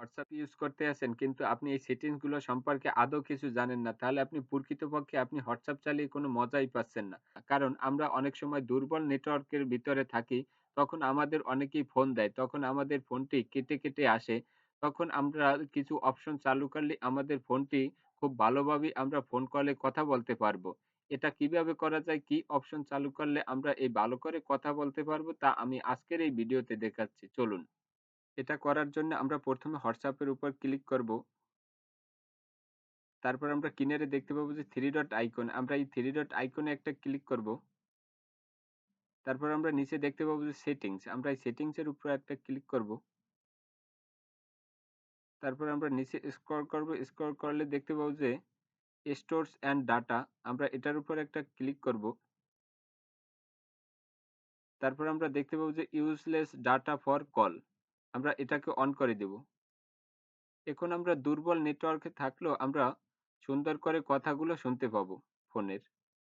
WhatsApp use করতে আছেন কিন্তু আপনি এই সেটিংসগুলো সম্পর্কে আদৌ কিছু জানেন না। তাহলে আপনি প্রকৃতপক্ষে আপনি WhatsApp চালিয়ে কোনো মজাই পাচ্ছেন না। কারণ আমরা অনেক সময় দুর্বল নেটওয়ার্কের ভিতরে থাকি, তখন আমাদের অনেকেই ফোন দেয়। তখন আমাদের ফোনটি কেটে, কেটে আসে। তখন আমরা কিছু অপশন চালু করলে আমাদের ফোনটি খুব ভালোভাবেই আমরা ফোন কলে কথা বলতে পারব। এটা কীভাবে করা যায়, কি অপশন চালু করলে আমরা এই ভালো করে কথা বলতে পারব, তা আমি আজকের এই ভিডিওতে দেখাচ্ছি। চলুন। এটা করার জন্য আমরা প্রথমে হোয়াটসঅ্যাপের উপর ক্লিক করব। তারপর আমরা কিনারে দেখতে পাবো যে থ্রি ডট আইকন। আমরা এই থ্রি ডট আইকনে একটা ক্লিক করব। তারপর আমরা নিচে দেখতে পাবো যে সেটিংস। আমরা এই সেটিংস এর উপরে একটা ক্লিক করব। তারপর আমরা নিচে স্ক্রল করব। স্ক্রল করলে দেখতে পাবো যে স্টোরস অ্যান্ড ডাটা। আমরা এটার উপর একটা ক্লিক করব। তারপর আমরা দেখতে পাবো যে ইউজলেস ডাটা ফর কল। আমরা এটাকে অন করে দেব। এখন আমরা দুর্বল নেটওয়ার্কে থাকলেও আমরা সুন্দর করে কথাগুলো শুনতে পাবো ফোনের।